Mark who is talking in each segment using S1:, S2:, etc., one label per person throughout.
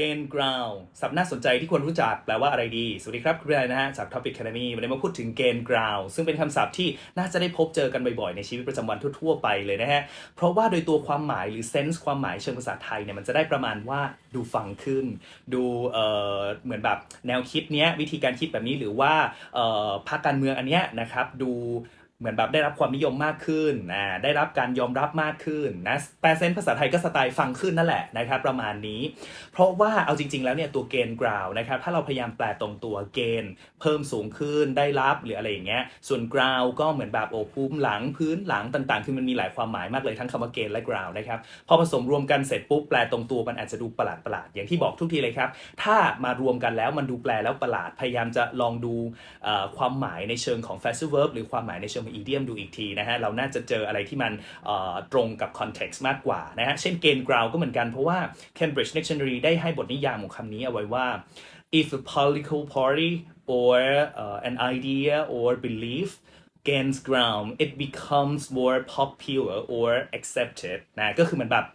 S1: เกณฑ์ ground สับน่าสนใจที่ควรรู้จักแปลว่าอะไรดี สวัสดีครับคุณเรนนะฮะจาก Topic Academy วันนี้มาพูดถึงเกณฑ์ ground ซึ่งเป็นคำศัพท์ที่น่าจะได้พบเจอกันบ่อยๆ ในชีวิตประจำวันทั่วๆ ไปเลยนะฮะ เพราะว่าโดยตัวความหมายหรือ sense ความหมายเชิงภาษาไทยเนี่ยมันจะได้ประมาณว่าดูฟังขึ้น ดูเอ่อเหมือนแบบแนวคิดเนี้ยวิธีการคิดแบบนี้หรือว่าเอ่อพรรคการเมืองอันเนี้ยนะครับดู เหมือนแบบได้รับความนิยมมากขึ้นนะได้รับการยอมรับมากขึ้นนะแปลเซนภาษาไทยก็สไตล์ฟังขึ้นนั่นแหละนะครับประมาณนี้ เพราะว่าเอาจริง ๆ แล้วเนี่ยตัวเกณฑ์กราวนะครับถ้าเราพยายามแปลตรงตัวเกณฑ์ เพิ่มสูงขึ้นได้รับหรืออะไรอย่างเงี้ยส่วนกราวก็เหมือนแบบโอ้ภูมิหลังพื้นหลังต่างๆ คือมันมีหลายความหมายมากเลยทั้งคำว่าเกณฑ์และกราวนะครับพอผสมรวมกันเสร็จปุ๊บแปลตรงตัวมันอาจจะดูประหลาดๆอย่างที่บอกทุกทีเลยครับถ้ามารวมกันแล้วมันดูแปลแล้วประหลาดพยายามจะลองดูความหมายในเชิงของ phrasal verb หรือความหมายในเชิงองอีเดียมดูอีกทีนะฮะเราน่าจะเจออะไรที่มันตรงกับคอนเท็กซ์มากกว่านะฮะเช่นเกณฑ์กราวก็เหมือนกันเพราะว่า Cambridge Dictionary ได้ให้บทนิยามของคำนี้เอาไว้ว่า if a political party or uh, an idea or belief gains ground it becomes more popular or accepted นะก็คือมันแบบ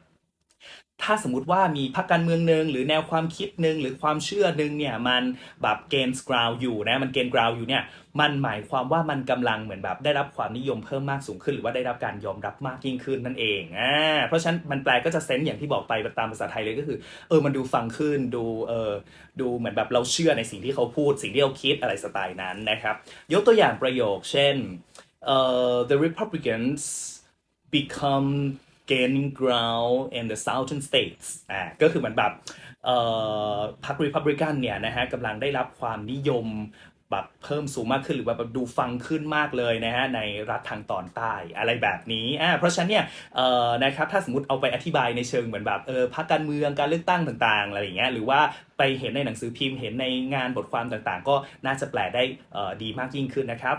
S1: ถ้าสมมติว่ามีพรรคการเมืองหนึ่งหรือแนวความคิดหนึ่งหรือความเชื่อหนึ่งเนี่ยมันแบบเกณฑ์กราวอยู่นะมันเกณฑ์กราวอยู่เนี่ยมันหมายความว่ามันกำลังเหมือนแบบได้รับความนิยมเพิ่มมากสูงขึ้น หรือว่าได้รับการยอมรับมากยิ่งขึ้นนั่นเองอ่าเพราะฉะนั้นมันแปลก็จะเซนส์อย่างที่บอกไปตามภาษาไทยเลยก็คือเออมันดูฟังขึ้นดูเออดูเหมือนแบบเราเชื่อในสิ่งที่เขาพูด สิ่งที่เขาคิดอะไรสไตล์นั้นนะครับยกตัวอย่างประโยคเช่นเอ่อ the Republicans become gaining ground in the southern states อ่าก็คือเหมือนแบบเอ่อพรรครีพับลิกันเนี่ยนะฮะกำลังได้รับความนิยมแบบเพิ่มสูงมากขึ้นหรือว่าแบบดูฟังขึ้นมากเลยนะฮะในรัฐทางตอนใต้อะไรแบบนี้อ่าเพราะฉะนั้นเนี่ยเอ่อนะครับถ้าสมมติเอาไปอธิบายในเชิงเหมือนแบบเออพรรคการเมืองการเลือกตั้งต่างๆอะไรอย่างเงี้ยหรือว่าไปเห็นในหนังสือพิมพ์เห็นในงานบทความต่างๆ ก็น่าจะแปลได้เอ่อดีมากยิ่งขึ้นนะครับ